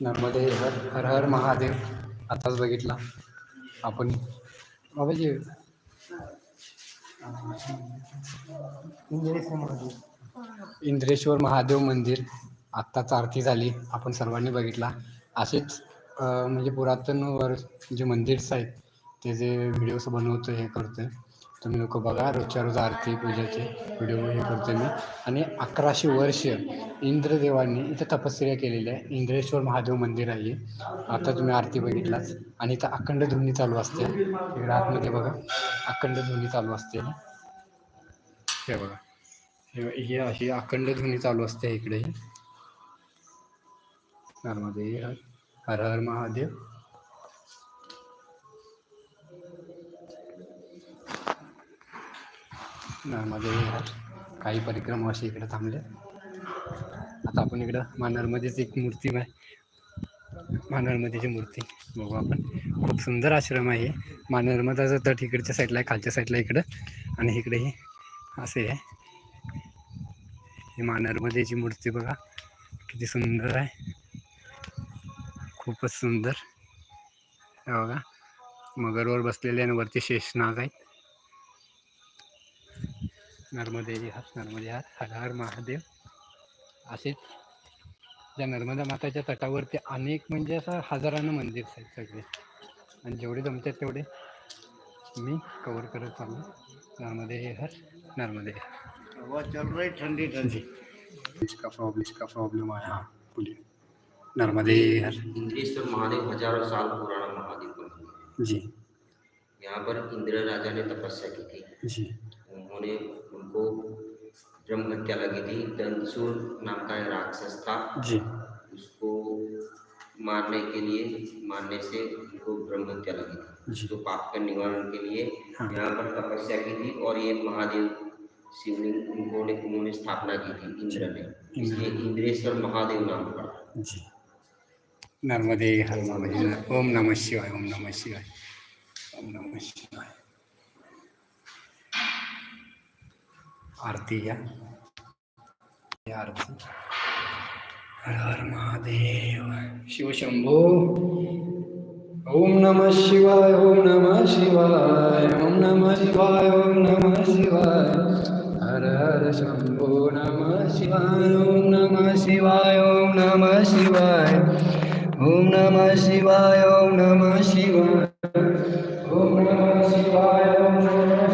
नर्मदे हर हर हर महादेव. आताच बघितला. आपण बाबाजी इंद्रेश्वर महादेव मंदिर. आत्ताच आरती झाली. आपण सर्वांनी बघितला. असेच म्हणजे पुरातनवर जे मंदिर्स आहेत ते जे व्हिडिओज बनवतो हे करतोय. तुम्ही लोक बघा रोजच्या रोज आरती पूजेचे व्हिडिओ हे करतोय मी. आणि अकराशे वर्ष इंद्रदेवांनी इथं तपश्चर्या केलेली आहे. इंद्रेश्वर महादेव मंदिर आहे आता तुम्ही आरती बघितलाच आणि इथं अखंड ध्वनी चालू असते. तिकडे आतमध्ये बघा. अखंड धुनी चालू असते. हे बघा. हे अशी अखंड ध्वनी चालू असते इकडे. नर्मदे हर हर महादेव. माझ्या घरात काही परिक्रमा असे इकडे थांबले. आता आपण इकडं मानरमध्येच एक मूर्ती आहे मानरमध्येची मूर्ती बघू आपण. खूप सुंदर आश्रम आहे मानरमधाचं तट इकडच्या साईडला आहे खालच्या साईडला इकडं. आणि इकडेही असे आहे. ही मानरमध्येची मूर्ती बघा. किती सुंदर आहे. खूपच सुंदर. बघा. मगरवर बसलेले आणि वरती शेषनाग आहेत. नर्मदे हर नर्मदे हर हर हर महादेव. असेच त्या नर्मदा माताच्या तटावरती अनेक म्हणजे असं हजारानं मंदिर आहेत सगळे. आणि जेवढे जमतात तेवढे मी कवर करत चाललो. नर्मदे हर नर्मदे हर. हवा चल रही ठंडी ठंडी. इसका प्रॉब्लम इसका प्रॉब्लम आया हाँ बोलिए नर्मदे हर. इंद्रेश्वर महादेव हजारों साल पुराना महादेव है जी. यहाँ पर इंद्र राजा ने तपस्या की थी. जी. उन्होंने उनको ब्रह्म हत्या लगी थी दंसुर नाम का राक्षस था। जी। उसको मारने के लिए मारने से उनको ब्रह्म हत्या लगी थी। तो पाप का निवारण के लिए हाँ। यहाँ पर तपस्या की थी और ये महादेव शिवलिंग उन्होंने उन्होंने स्थापना की थी इंद्र ने। इसलिए इंद्रेश्वर महादेव नाम पड़ा। जी। नर्मदे हर नर्मदे हर। ओम नमः शिवाय ओम नमः शिवाय ओम नमः शिवाय। आरती या आरती हर हर महादेव शिव शंभो ओम नमः शिवाय ओम नमः शिवाय ओम नमः शिवाय ओम नमः शिवाय हर हर शंभो नमः शिवाय ओम नमः शिवाय ओम नमः शिवाय ओम नमः शिवाय ओम नमः शिवाय ओम नमः शिवाय ओम नम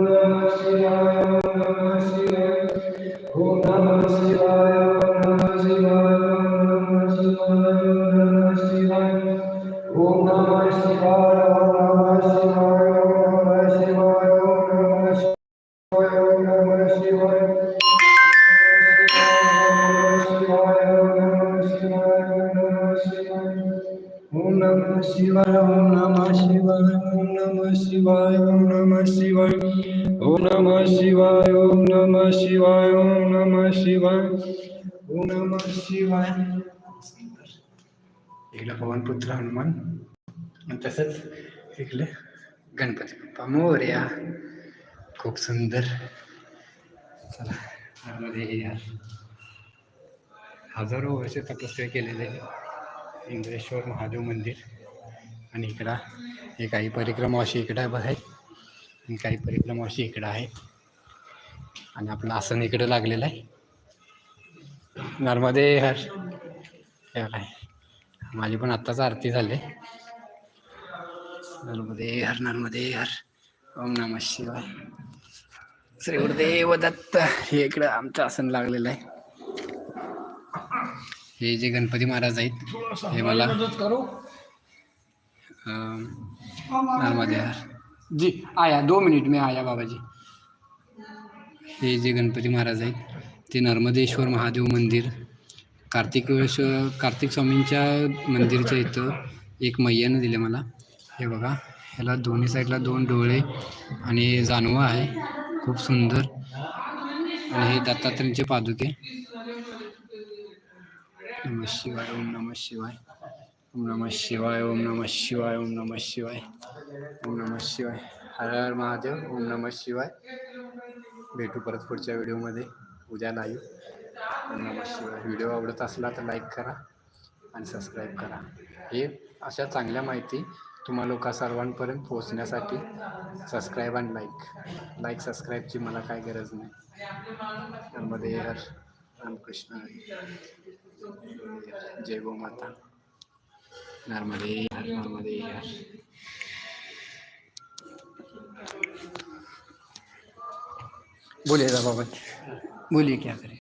नमः शिवाय इकडे पवनपुत्र हनुमान आणि तसंच इकडे गणपती बाप्पा. मोर्या. खूप सुंदर. चला आतमध्ये या हजारो वर्ष तपस्या केलेले इंद्रेश्वर महादेव मंदिर. आणि इकडं हे काही परिक्रमा अशी इकडं आहे आणि काही परिक्रमा अशी इकडं आहे. आणि आपलं आसन इकडं लागलेलं आहे. नर्मदे हर हे माझी पण आत्ताच आरती झाली. नर्मदे हर नर्मदे हर ओम नम शिवाय. श्री गुरुदेव दत्त हे इकडं आमचं आसन लागलेलं आहे. हे जे गणपती महाराज आहेत हे मला नर्मदे हर जी आया दो मिनिट मी आया बाबाजी. हे जे गणपती महाराज आहेत ते नर्मदेश्वर महादेव मंदिर कार्तिकेश्वर कार्तिक स्वामींच्या मंदिरच्या इथं एक मैयानं दिले मला. हे बघा ह्याला दोन्ही साईडला दोन डोळे आणि जानवं आहे. खूप सुंदर. आणि हे दत्तात्रेयांचे पादुके. नम शिवाय ओम नम शिवाय. ओम नम शिवाय ओम नम शिवाय ओम नम शिवाय. ओम नम शिवाय. हर हर महादेव ओम नम शिवाय. भेटू परत पुढच्या व्हिडिओमध्ये. उद्या लाईव्ह नमस्कार शिवाय व्हिडिओ आवडत असला तर लाईक करा आणि सबस्क्राईब करा. हे अशा चांगल्या माहिती तुम्हा लोका सर्वांपर्यंत पोहोचण्यासाठी सबस्क्राईब आणि लाईक. लाईक सबस्क्राईबची मला काय गरज नाही. त्यामध्ये हर रामकृष्ण जय गो माता नर्मदे हर नर्मदे हर. बोलिए बाबा बोलिए क्या करें